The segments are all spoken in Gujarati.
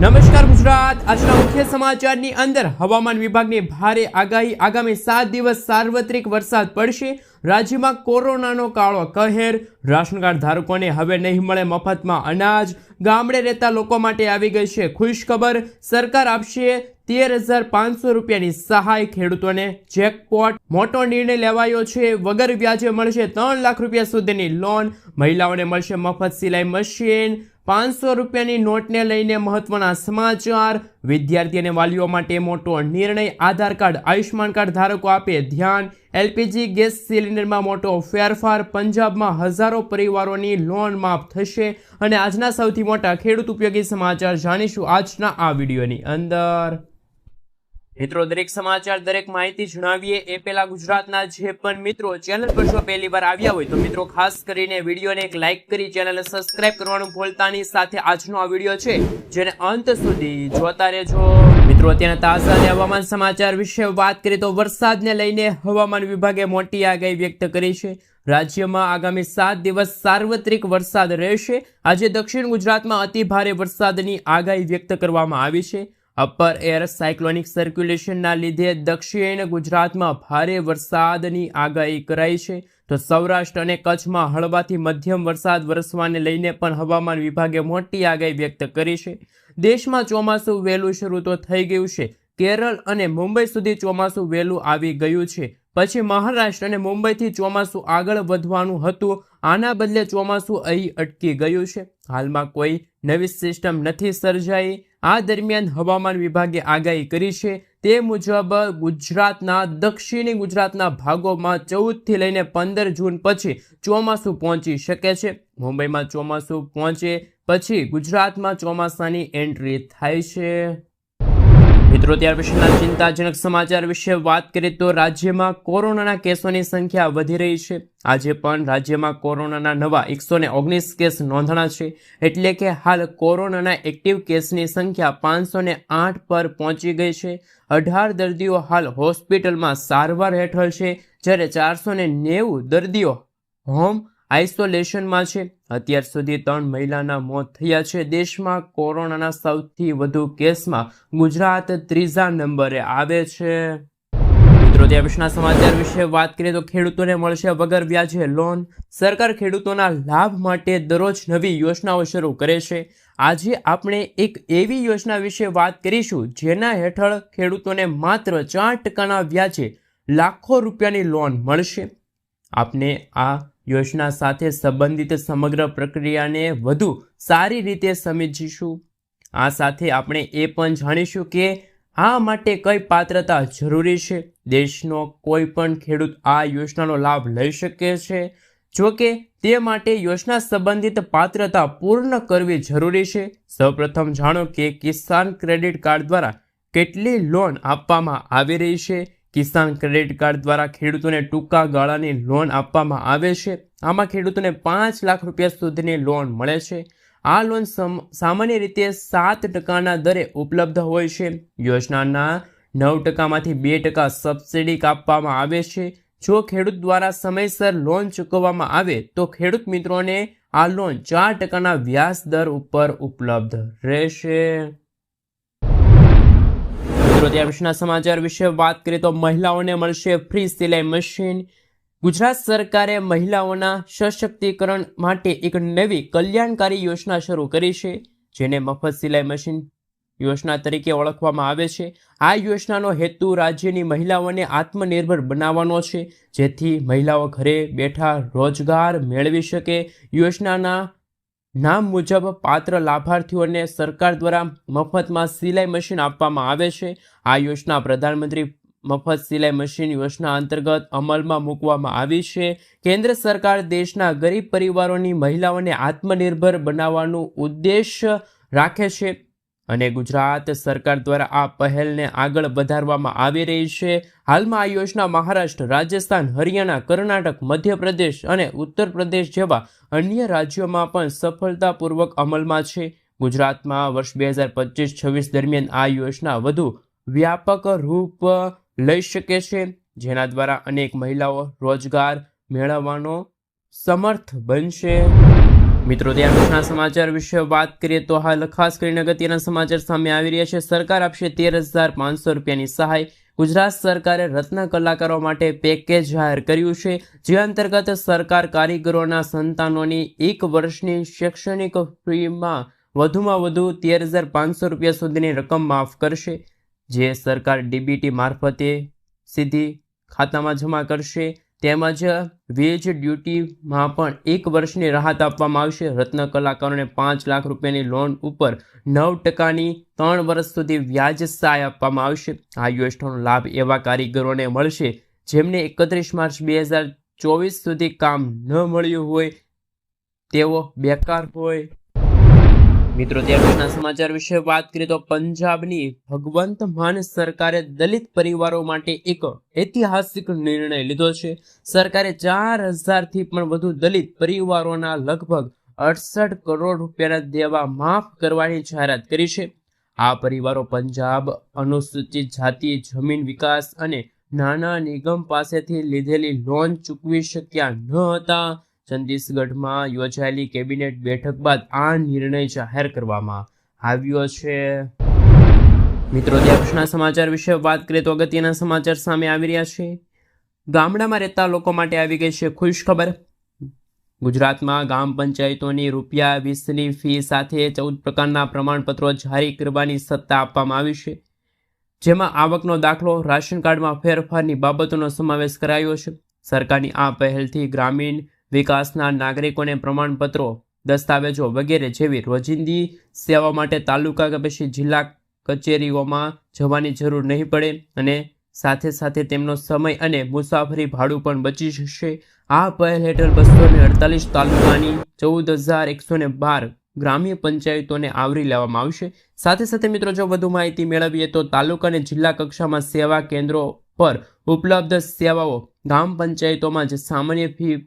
નમસ્કાર ગુજરાત. આજના મુખ્ય સમાચારની અંદર હવામાન વિભાગની ભારે આગાહી. આગામી સાત દિવસ સાર્વત્રિક વરસાદ પડશે. રાજ્યમાં કોરોનાનો કાળો કહેર. રાશન કાર્ડ ધારકોને હવે નહીં મળે મફતમાં અનાજ. ગામડે રહેતા લોકો માટે આવી ગઈ છે ખુશખબર. સરકાર આપશે તેર હજાર પાંચસો રૂપિયાની સહાય ખેડૂતોને. જેકપોટ. મોટો નિર્ણય લેવાયો છે. વગર વ્યાજે મળશે ત્રણ લાખ રૂપિયા સુધીની લોન. મહિલાઓને મળશે મફત સિલાઈ મશીન. પાંચસો રૂપિયાની નોટને લઈને મહત્વના સમાચાર. વિદ્યાર્થી અને વાલીઓ માટે મોટો નિર્ણય આધાર કાર્ડ આયુષ્માન કાર્ડ ધારકો આપે ધ્યાન. એલપીજી ગેસ સિલિન્ડરમાં મોટો ફેરફાર, પંજાબમાં હજારો પરિવારોની લોન માફ થશે. અને આજના સૌથી મોટા ખેડૂત ઉપયોગી સમાચાર જાણીશું આજના આ વિડીયોની અંદર. મિત્રો, દરેક સમાચાર, દરેક માહિતી જણાવીએ એ પહેલા ગુજરાતના જે પણ મિત્રો ચેનલ પર જો પહેલી વાર આવ્યા હોય તો મિત્રો, ખાસ કરીને વિડીયોને એક લાઇક કરી ચેનલને સબસ્ક્રાઇબ કરવાનું ભૂલતાની સાથે આજનો આ વીડિયો છે, જેને અંત સુધી જોતા રહેજો. મિત્રો અત્યારના તાજા અને હવામાન સમાચાર વિશે વાત કરીએ તો વરસાદને લઈને હવામાન વિભાગે મોટી આગાહી વ્યક્ત કરી છે. રાજ્યમાં આગામી સાત દિવસ સાર્વત્રિક વરસાદ રહેશે. આજે દક્ષિણ ગુજરાતમાં અતિ ભારે વરસાદની આગાહી વ્યક્ત કરવામાં આવી છે. અપર એર સાયક્લોનિક સર્ક્યુલેશનના લીધે દક્ષિણ ગુજરાતમાં ભારે વરસાદની આગાહી કરાઈ છે. તો સૌરાષ્ટ્ર અને કચ્છમાં હળવાથી મધ્યમ વરસાદ વરસવાને લઈને પણ હવામાન વિભાગે મોટી આગાહી વ્યક્ત કરી છે. દેશમાં ચોમાસું વહેલું શરૂ તો થઈ ગયું છે. કેરળ અને મુંબઈ સુધી ચોમાસું વહેલું આવી ગયું છે. પછી મહારાષ્ટ્ર અને મુંબઈથી ચોમાસું આગળ વધવાનું હતું. આના બદલે ચોમાસું અહીં અટકી ગયું છે. હાલમાં કોઈ નવી સિસ્ટમ નથી સર્જાઈ. આ દરમિયાન હવામાન વિભાગે આગાહી કરી છે, તે મુજબ ગુજરાતના દક્ષિણી ગુજરાતના ભાગોમાં ચૌદથી લઈને પંદર જૂન પછી ચોમાસું પહોંચી શકે છે. મુંબઈમાં ચોમાસું પહોંચે પછી ગુજરાતમાં ચોમાસાની એન્ટ્રી થાય છે. મિત્રો, ત્યાર પછીના ચિંતાજનક સમાચાર વિશે વાત કરીએ તો રાજ્યમાં કોરોનાના કેસોની સંખ્યા વધી રહી છે. આજે પણ રાજ્યમાં કોરોનાના નવા એકસો ને ઓગણીસ કેસ નોંધણા છે. એટલે કે હાલ કોરોનાના એક્ટિવ કેસની સંખ્યા પાંચસો ને આઠ પર પહોંચી ગઈ છે. અઢાર દર્દીઓ હાલ હોસ્પિટલમાં સારવાર હેઠળ છે. જ્યારે ચારસો ને નેવું દર્દીઓ હોમ આઇસોલેશનમાં છે. અત્યાર સુધી ત્રણ મહિલાના મોત થયા છે. દેશમાં કોરોનાના સૌથી વધુ કેસમાં ગુજરાત ત્રીજા નંબરે આવે છે. મિત્રો સમાચાર વિશે વાત કરીએ તો ખેડૂતોને મળશે વગર વ્યાજે લોન. સરકાર ખેડૂતોના લાભ માટે દરરોજ નવી યોજનાઓ શરૂ કરે છે. આજે આપણે એક એવી યોજના વિશે વાત કરીશું, જેના હેઠળ ખેડૂતોને માત્ર ચાર ટકાના વ્યાજે લાખો રૂપિયાની લોન મળશે. આપને આ યોજના સાથે સંબંધિત સમગ્ર પ્રક્રિયાને વધુ સારી રીતે સમજીશું. આ સાથે આપણે એ પણ જાણીશું કે આ માટે કઈ પાત્રતા જરૂરી છે. દેશનો કોઈ પણ ખેડૂત આ યોજનાનો લાભ લઈ શકે છે. જો કે તે માટે યોજના સંબંધિત પાત્રતા પૂર્ણ કરવી જરૂરી છે. સૌપ્રથમ જાણો કે કિસાન ક્રેડિટ કાર્ડ દ્વારા કેટલી લોન આપવામાં આવી રહી છે. કિસાન ક્રેડિટ કાર્ડ દ્વારા ખેડૂતોને ટૂંકા ગાળાની લોન આપવામાં આવે છે. આમાં ખેડૂતોને પાંચ લાખ રૂપિયા સુધીની લોન મળે છે. આ લોન સામાન્ય રીતે સાત ટકાના દરે ઉપલબ્ધ હોય છે. યોજનાના નવ ટકામાંથી બે ટકા સબસિડી કાપવામાં આવે છે. જો ખેડૂત દ્વારા સમયસર લોન ચૂકવવામાં આવે, તો ખેડૂત મિત્રોને આ લોન ચાર ટકાના વ્યાજ દર ઉપર ઉપલબ્ધ રહેશે. મિત્રો પછીના સમાચાર વિશે વાત કરીએ તો મહિલાઓને મળશે ફ્રી સિલાઈ મશીન ગુજરાત સરકારે મહિલાઓના સશક્તિકરણ માટે એક નવી કલ્યાણકારી યોજના શરૂ કરી છે, જેને મફત સિલાઈ મશીન યોજના તરીકે ઓળખવામાં આવે છે. આ યોજનાનો હેતુ રાજ્યની મહિલાઓને આત્મનિર્ભર બનાવવાનો છે, જેથી મહિલાઓ ઘરે બેઠા રોજગાર મેળવી શકે. યોજનાના નામ મુજબ પાત્ર લાભાર્થીઓને સરકાર દ્વારા મફતમાં સિલાઈ મશીન આપવામાં આવે છે. આ યોજના પ્રધાનમંત્રી મફત સિલાઈ મશીન યોજના અંતર્ગત અમલમાં મૂકવામાં આવી છે. કેન્દ્ર સરકાર દેશના ગરીબ પરિવારોની મહિલાઓને આત્મનિર્ભર બનાવવાનું ઉદ્દેશ રાખે છે. અને ગુજરાત સરકાર દ્વારા આ પહેલને આગળ વધારવામાં આવી રહી છે. હાલમાં આ યોજના મહારાષ્ટ્ર, રાજસ્થાન, હરિયાણા, કર્ણાટક, મધ્યપ્રદેશ અને ઉત્તર પ્રદેશ જેવા અન્ય રાજ્યોમાં પણ સફળતાપૂર્વક અમલમાં છે. ગુજરાતમાં વર્ષ બે હજાર પચીસ છવ્વીસ દરમિયાન આ યોજના વધુ વ્યાપક રૂપ લઈ શકે છે, જેના દ્વારા અનેક મહિલાઓ રોજગાર મેળવવાનો સમર્થ બનશે. મિત્રો, ત્યાર પછીના સમાચાર વિશે વાત કરીએ તો હાલ ખાસ કરીને અગત્યના સમાચાર સામે આવી રહ્યા છે. સરકાર આપશે તેર હજાર પાંચસો રૂપિયાની સહાય. ગુજરાત સરકારે રત્ન કલાકારો માટે પેકેજ જાહેર કર્યું છે. જે અંતર્ગત સરકાર કારીગરોના સંતાનોની એક વર્ષની શૈક્ષણિક ફીમાં વધુમાં વધુ તેર હજાર પાંચસો રૂપિયા સુધીની રકમ માફ કરશે, જે સરકાર ડીબીટી મારફતે સીધી ખાતામાં જમા કરશે. તેમજ વેજ ડ્યુટીમાં પણ એક વર્ષની રાહત આપવામાં આવશે. રત્ન કલાકારોને પાંચ લાખ રૂપિયાની લોન ઉપર નવ ટકાની ત્રણ વર્ષ સુધી વ્યાજ સહાય આપવામાં આવશે. આ યોજનાનો લાભ એવા કારીગરોને મળશે જેમને એકત્રીસ માર્ચ બે હજાર ચોવીસ સુધી કામ ન મળ્યું હોય, તેઓ બેકાર હોય મિત્રો, ત્યાર સમાચાર વિશે વાત કરીએ તો પંજાબની ભગવંત માન સરકારે દલિત પરિવારો માટે એક ઐતિહાસિક નિર્ણય લીધો છે. સરકારે ચાર હજારથી પણ વધુ દલિત પરિવારોના લગભગ અડસઠ કરોડ રૂપિયાના દેવા માફ કરવાની જાહેરાત કરી છે. આ પરિવારો પંજાબ, અનુસૂચિત જાતિ, જમીન વિકાસ અને નાના નિગમ પાસેથી લીધેલી લોન ચૂકવી શક્યા ન હતા. છત્તીસગઢમાં યોજાયેલી કેબિનેટ બેઠક બાદ આ નિર્ણય જાહેર કરવામાં આવ્યો છે. મિત્રો દેશના સમાચાર વિશે વાત કરીએ તો અગત્યના સમાચાર સામે આવી રહ્યા છે. ગામડામાં રહેતા લોકો માટે આવી ગઈ છે ખુશ ખબર. ગુજરાતમાં ગામ પંચાયતોની રૂપિયા વીસની ફી સાથે ચૌદ પ્રકારના પ્રમાણપત્રો જારી કરવાની સત્તા આપવામાં આવી છે. જેમાં આવકનો દાખલો, રાશન કાર્ડમાં ફેરફારની બાબતોનો સમાવેશ કરાયો છે. સરકારની આ પહેલથી ગ્રામીણ વિકાસના નાગરિકોને પ્રમાણપત્રો, દસ્તાવેજો વગેરે જેવી રોજિંદી સેવા માટે તાલુકા કે પછી જિલ્લા કચેરીઓમાં જવાની જરૂર નહીં પડે અને સાથે સાથે તેમનો સમય અને મુસાફરી ભાડું પણ બચી જશે. આ પહેલ હેઠળ બસો ને અડતાલીસ તાલુકાની ચૌદ હજાર એકસો ને બાર ગ્રામ્ય પંચાયતોને આવરી લેવામાં આવશે. સાથે સાથે મિત્રો, જો વધુ માહિતી મેળવીએ તો તાલુકા અને જિલ્લા કક્ષામાં સેવા કેન્દ્રો પર ઉપલબ્ધ સેવાઓ ગામ પંચાયતોમાં જે સામાન્ય ફી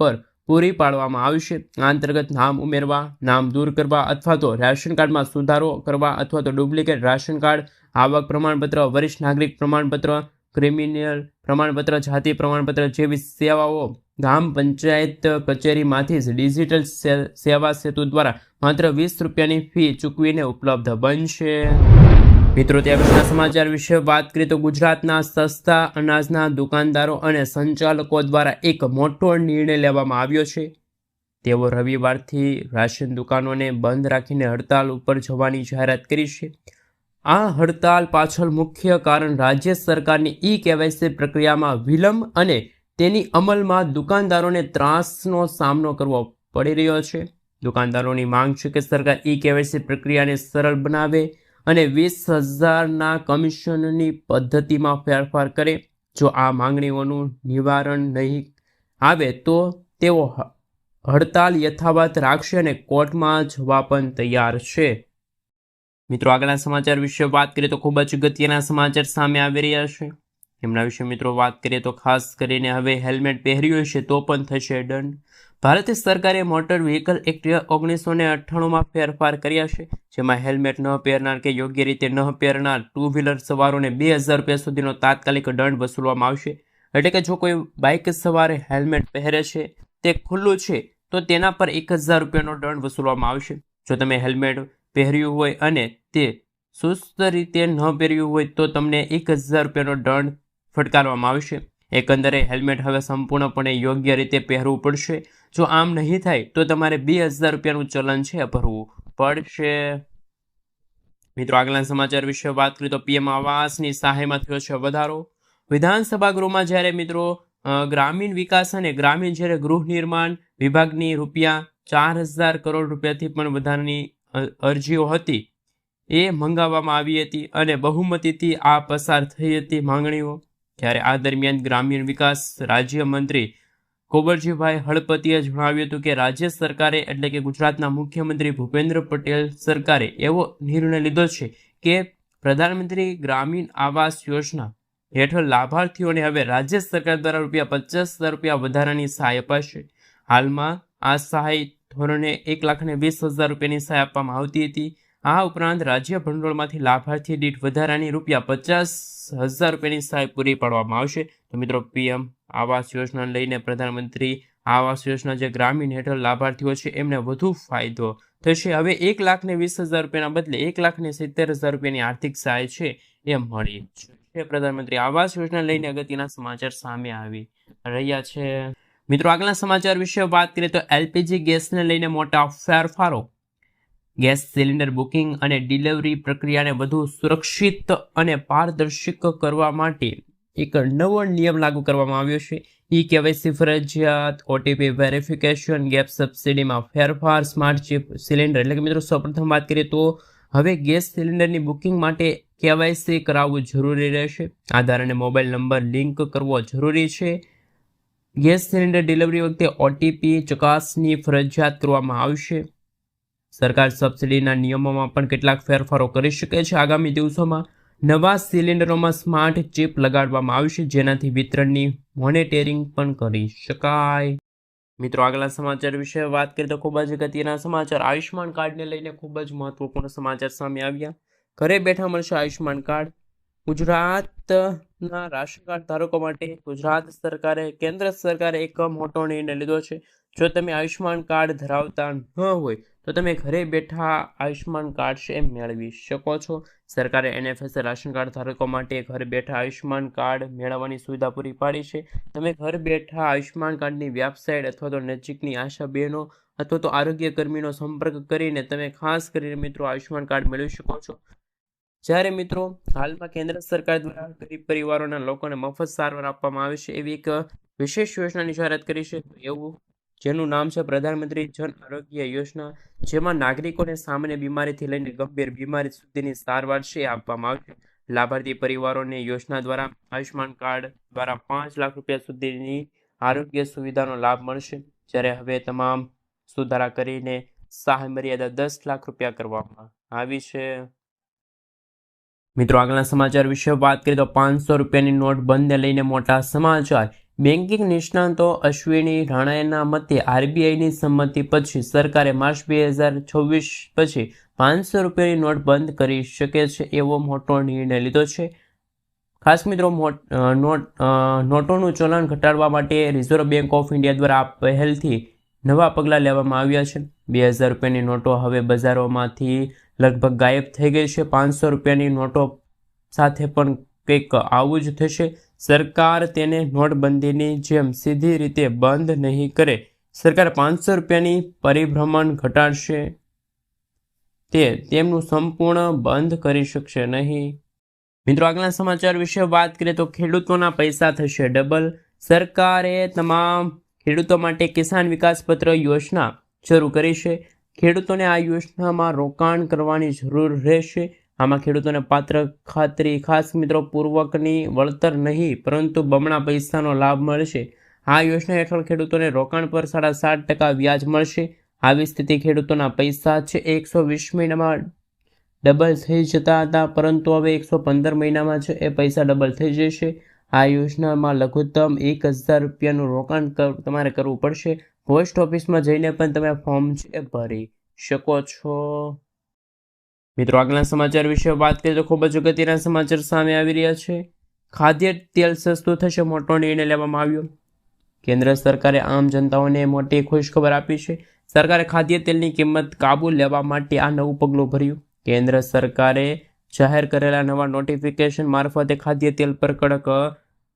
પર પૂરી પાડવામાં આવશે આ અંતર્ગત નામ ઉમેરવા, નામ દૂર કરવા અથવા તો રાશન કાર્ડમાં સુધારો કરવા અથવા તો ડુપ્લિકેટ રાશન કાર્ડ, આવક પ્રમાણપત્ર, વરિષ્ઠ નાગરિક પ્રમાણપત્ર, ક્રિમિનલ પ્રમાણપત્ર, જાતિ પ્રમાણપત્ર જેવી સેવાઓ ગામ પંચાયત કચેરીમાંથી જ ડિજિટલ સેવા સેતુ દ્વારા માત્ર વીસ રૂપિયાની ફી ચૂકવીને ઉપલબ્ધ બનશે. મિત્રો ત્યાં પછીના સમાચાર વિશે વાત કરીએ તો ગુજરાતના સસ્તા અનાજના દુકાનદારો અને સંચાલકો દ્વારા એક મોટો નિર્ણય લેવામાં આવ્યો છે. તેઓ રવિવારથી રાશન દુકાનોને બંધ રાખીને હડતાલ ઉપર જવાની જાહેરાત કરી છે. આ હડતાલ પાછળ મુખ્ય કારણ રાજ્ય સરકારની ઈ કેવાયસી પ્રક્રિયામાં વિલંબ અને તેની અમલમાં દુકાનદારોને ત્રાસનો સામનો કરવો પડી રહ્યો છે. દુકાનદારોની માંગ છે કે સરકાર ઈ કેવાયસી પ્રક્રિયાને સરળ બનાવે અને વીસ હજારના કમિશનની પદ્ધતિમાં ફેરફાર કરે. જો આ માંગણીઓનું નિવારણ નહીં આવે, તો તેઓ હડતાલ યથાવત રાખશે અને કોર્ટમાં જવા પણ તૈયાર છે. મિત્રો, આગળના સમાચાર વિશે વાત કરીએ તો ખૂબ જ અગત્યના સમાચાર સામે આવી રહ્યા છે. એમના વિશે મિત્રો વાત કરીએ તો ખાસ કરીને હવે હેલ્મેટ પહેર્યું હશે તો પણ થશે દંડ. ભારતીય સરકારે મોટર વ્હીકલ એક્ટ ઓગણીસો ને અઠ્ઠાણુંમાં ફેરફાર કર્યા છે, જેમાં હેલ્મેટ ન પહેરનાર કે યોગ્ય રીતે ન પહેરનાર ટુ વ્હીલર સવારોને બે હજાર રૂપિયા સુધીનો તાત્કાલિક દંડ વસૂલવામાં આવશે. એટલે કે જો કોઈ બાઇક સવારે હેલ્મેટ પહેરે છે, તે ખુલ્લું છે, તો તેના પર એક હજાર રૂપિયાનો દંડ વસૂલવામાં આવશે. જો તમે હેલ્મેટ પહેર્યું હોય અને તે સુસ્ત રીતે ન પહેર્યું હોય, તો તમને એક હજાર રૂપિયાનો દંડ ફટકારવામાં આવશે. એકંદરે હેલ્મેટ હવે સંપૂર્ણપણે યોગ્ય રીતે પહેરવું પડશે. જો આમ નહીં થાય, તો તમારે બે હજાર રૂપિયાનું ચલન છે ભરવું પડશે. મિત્રો આગલા સમાચાર વિશે વાત કરીએ તો પીએમ આવાસની સહાયમાં થયો છે વધારો. વિધાનસભા ગૃહમાં જ્યારે મિત્રો ગ્રામીણ વિકાસ અને ગ્રામીણ જ્યારે ગૃહ નિર્માણ વિભાગની રૂપિયા ચાર હજાર કરોડ રૂપિયાથી પણ વધારાની અરજીઓ હતી એ મંગાવવામાં આવી હતી અને બહુમતીથી આ પસાર થઈ હતી માંગણીઓ. ત્યારે આ દરમિયાન ગ્રામીણ વિકાસ રાજ્યમંત્રી કુંવરજીભાઈ હળપતિએ જણાવ્યું હતું કે રાજ્ય સરકારે એટલે કે ગુજરાતના મુખ્યમંત્રી ભૂપેન્દ્ર પટેલ સરકારે એવો નિર્ણય લીધો છે કે પ્રધાનમંત્રી ગ્રામીણ આવાસ યોજના હેઠળ લાભાર્થીઓને હવે રાજ્ય સરકાર દ્વારા રૂપિયા પચાસ હજાર રૂપિયા વધારાની સહાય અપાશે. હાલમાં આ સહાય ધોરણે એક લાખ વીસ હજાર રૂપિયાની સહાય આપવામાં આવતી હતી. આ ઉપરાંત રાજ્ય ભંડોળમાંથી લાભાર્થી દીઠ વધારાની રૂપિયા પચાસ હજાર રૂપિયાની સહાય પૂરી પાડવામાં આવશે. તો મિત્રો, પીએમ આવાસ યોજના લઈને પ્રધાનમંત્રી આવાસ યોજના જે ગ્રામીણ હેઠળ લાભાર્થીઓ છે, એમને વધુ ફાયદો થશે. હવે એક લાખ ને વીસ હજાર રૂપિયાના બદલે એક લાખ ને સિત્તેર હજાર રૂપિયાની આર્થિક સહાય છે, એ મળી છે. પ્રધાનમંત્રી આવાસ યોજના લઈને અગત્યના સમાચાર સામે આવી રહ્યા છે. મિત્રો, આગલા સમાચાર વિશે વાત કરીએ તો એલપીજી ગેસને લઈને મોટા ફેરફારો ગેસ સિલિન્ડર બુકિંગ અને ડિલિવરી પ્રક્રિયાને વધુ સુરક્ષિત અને પારદર્શક કરવા માટે એક નવો નિયમ લાગુ કરવામાં આવ્યો છે. ઈ કેવાયસી ફરજિયાત ઓટીપી વેરિફિકેશન ગેપ સબસિડીમાં ફેરફાર સ્માર્ટ ચિપ સિલિન્ડર એટલે કે મિત્રો, સૌપ્રથમ વાત કરીએ તો હવે ગેસ સિલિન્ડરની બુકિંગ માટે કેવાયસી કરાવવું જરૂરી રહેશે. આધાર અને મોબાઈલ નંબર લિંક કરવો જરૂરી છે. ગેસ સિલિન્ડર ડિલિવરી વખતે ઓટીપી ચકાસણી ફરજિયાત કરવામાં આવશે. સરકાર સબસિડીના નિયમોમાં પણ કેટલાક ફેરફારો કરી શકે છે. આગામી દિવસોમાં નવા સિલિન્ડરોમાં સ્માર્ટ ચિપ લગાડવામાં આવશે, જેનાથી વિતરણની મોનિટરિંગ પણ કરી શકાય. મિત્રો, આગલા સમાચાર વિશે વાત કરીએ તો ખૂબ જ અગત્યના સમાચાર. આયુષ્માન કાર્ડને લઈને ખૂબ જ મહત્વપૂર્ણ સમાચાર સામે આવ્યા. ઘરે બેઠા મળશે આયુષ્માન કાર્ડ. ગુજરાતના રાશન કાર્ડ ધારકો માટે ગુજરાત સરકારે, કેન્દ્ર સરકારે એક મોટો નિર્ણય લીધો છે. જો તમે આયુષ્માન કાર્ડ ધરાવતા ન હોય તો તમે ઘરે બેઠા આયુષ્માન કાર્ડ છે મેળવી શકો છો. સરકારે એનએફએસ રાશન કાર્ડ ધારકો માટે ઘર બેઠા આયુષ્માન કાર્ડ મેળવવાની સુવિધા પૂરી પાડી છે. તમે ઘર બેઠા આયુષ્યમાન કાર્ડની વેબસાઇટ અથવા તો નજીકની આશા બહેનો અથવા તો આરોગ્ય કર્મીનો સંપર્ક કરીને તમે ખાસ કરીને મિત્રો આયુષ્યમાન કાર્ડ મેળવી શકો છો. જ્યારે મિત્રો હાલમાં કેન્દ્ર સરકાર દ્વારા ગરીબ પરિવારોના લોકોને મફત સારવાર આપવામાં આવે છે એવી એક વિશેષ યોજનાની જાહેરાત કરી છે. એવું જેનું નામ છે પ્રધાનમંત્રી જન આરોગ્ય યોજના, જેમાં નાગરિકોને સામાન્ય બીમારીથી લઈને ગંભીર બીમારી સુધીની સારવાર છે આપવામાં આવશે. લાભાર્થી પરિવારોને યોજના દ્વારા આયુષ્માન કાર્ડ દ્વારા પાંચ લાખ રૂપિયા સુધીની આરોગ્ય સુવિધાનો લાભ મળશે, જ્યારે હવે તમામ સુધારા કરીને સહાય મર્યાદા દસ લાખ રૂપિયા કરવામાં આવી છે. મિત્રો, આગળના સમાચાર વિશે વાત કરીએ તો પાંચસો રૂપિયાની નોટ બંધને લઈને મોટા સમાચાર. બેન્કિંગ નિષ્ણાંતો અશ્વિની રાણાના મતે આરબીઆઈની સંમતિ પછી સરકારે માર્ચ બે હજાર છવ્વીસ પછી પાંચસો રૂપિયાની નોટ બંધ કરી શકે છે એવો મોટો નિર્ણય લીધો છે. ખાસ મિત્રો નોટ નોટોનું ચલણ ઘટાડવા માટે રિઝર્વ બેંક ઓફ ઇન્ડિયા દ્વારા પહેલથી નવા પગલાં લેવામાં આવ્યા છે. બે હજાર રૂપિયાની નોટો હવે બજારોમાંથી લગભગ ગાયબ થઈ ગઈ છે. પાંચસો રૂપિયાની નોટો સાથે પણ કંઈક આવું જ થશે. સરકાર તેને નોટબંધીની જેમ સીધી રીતે બંધ નહીં કરે. સરકાર પાંચસો રૂપિયાની પરિભ્રમણ ઘટાડશે. તે તેમનું સંપૂર્ણ બંધ કરી શકશે નહીં. મિત્રો, આગલા સમાચાર વિશે વાત કરીએ તો ખેડૂતોના પૈસા થશે ડબલ. સરકારે તમામ ખેડૂતો માટે કિસાન વિકાસ પત્ર યોજના શરૂ કરી છે. ખેડૂતોને આ યોજનામાં રોકાણ કરવાની જરૂર રહેશે. આમાં ખેડૂતોને પાત્ર ખાતરી. ખાસ મિત્રો, પૂર્વકની વળતર નહીં, પરંતુ બમણા પૈસાનો લાભ મળશે. આ યોજના હેઠળ ખેડૂતોને રોકાણ પર સાડા સાત ટકા વ્યાજ મળશે. આવી સ્થિતિ ખેડૂતોના પૈસા છે. એકસો વીસ મહિનામાં ડબલ થઈ જતા હતા, પરંતુ હવે એકસો પંદર મહિનામાં છે. એ પૈસા ડબલ થઈ જશે. આ યોજનામાં લઘુત્તમ એક હજાર રૂપિયાનું રોકાણ તમારે કરવું પડશે. પોસ્ટ ઓફિસમાં જઈને પણ તમે ફોર્મ છે ભરી શકો છો. મિત્રો આગલા સમાચાર વિશે વાત કરીએ તો ખૂબ જ અગત્યના સમાચાર સામે આવી રહ્યા છે. ખાદ્ય તેલ સસ્તું થશે મોટો નિર્ણય લેવામાં આવ્યો. કેન્દ્ર સરકારે આમ જનતાઓને મોટી ખુશખબર આપી છે. સરકારે ખાદ્ય તેલની કિંમત કાબુ લેવા માટે આ નવું પગલું ભર્યું. કેન્દ્ર સરકારે જાહેર કરેલા નવા નોટિફિકેશન મારફતે ખાદ્ય તેલ પર કડક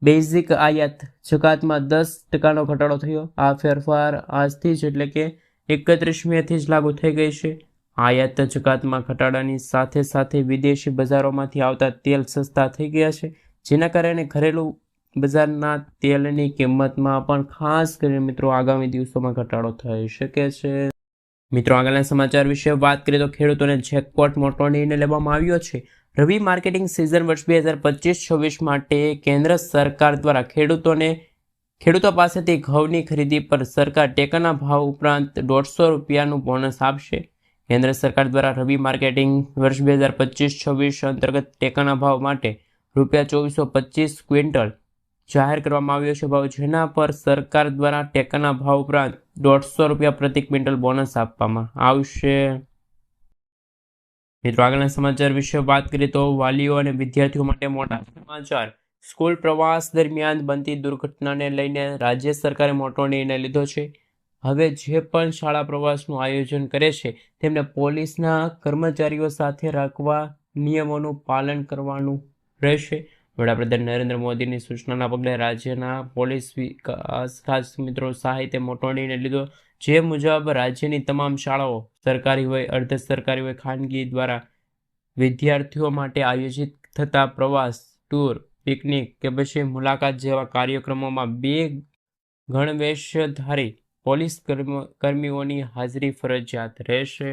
બેઝિક આયાત જકાતમાં દસ ટકાનો ઘટાડો થયો. આ ફેરફાર આજથી જ એટલે કે એકત્રીસ મેથી જ લાગુ થઈ ગઈ છે. આયાત જકાતમાં ઘટાડાની સાથે સાથે વિદેશી બજારોમાંથી આવતા તેલ સસ્તા થઈ ગયા છે, જેના કારણે ઘરેલું બજારના તેલની કિંમતમાં પણ ખાસ કરીને મિત્રો આગામી દિવસોમાં ઘટાડો થઈ શકે છે. મિત્રો, આગળના સમાચાર વિશે વાત કરીએ તો ખેડૂતોને જેકપોટ મોટો નિર્ણય લેવામાં આવ્યો છે. રવિ માર્કેટિંગ સિઝન વર્ષ બે હજાર પચીસ છવ્વીસ માટે કેન્દ્ર સરકાર દ્વારા ખેડૂતોને ખેડૂતો પાસેથી ઘઉંની ખરીદી પર સરકાર ટેકાના ભાવ ઉપરાંત દોઢસો રૂપિયાનું બોનસ આપશે. કેન્દ્ર સરકાર દ્વારા રવિ માર્કેટિંગ વર્ષ બે હજાર પચીસ છવ્વીસ અંતર્ગત ટેકાના ભાવ માટે રૂપિયા ચોવીસો પચીસ ક્વિન્ટલ જાહેર કરવામાં આવ્યો છે ભાવ, જેના પર સરકાર દ્વારા ટેકાના ભાવ ઉપરાંત દોઢસો રૂપિયા પ્રતિ ક્વિન્ટલ બોનસ આપવામાં આવશે. મિત્રો, આગળના સમાચાર વિશે વાત કરીએ તો વાલીઓ અને વિદ્યાર્થીઓ માટે મોટા સમાચાર. સ્કૂલ પ્રવાસ દરમિયાન બનતી દુર્ઘટનાને લઈને રાજ્ય સરકારે મોટો નિર્ણય લીધો છે. હવે જે પણ શાળા પ્રવાસનું આયોજન કરે છે, તેમને પોલીસના કર્મચારીઓ સાથે રાખવા નિયમોનું પાલન કરવાનું રહેશે. વડાપ્રધાન નરેન્દ્ર મોદીની સૂચનાના પગલે રાજ્યના પોલીસ વિકાસ ખાસ મિત્રો સાહિત્ય મોટો નિર્ણય લીધો, જે મુજબ રાજ્યની તમામ શાળાઓ સરકારી હોય અર્ધ સરકારી હોય, ખાનગી દ્વારા વિદ્યાર્થીઓ માટે આયોજિત થતા પ્રવાસ, ટૂર, પિકનિક કે પછી મુલાકાત જેવા કાર્યક્રમોમાં બે ગણવેશધારી પોલીસ કર્મ કર્મીઓની હાજરી ફરજિયાત રહેશે.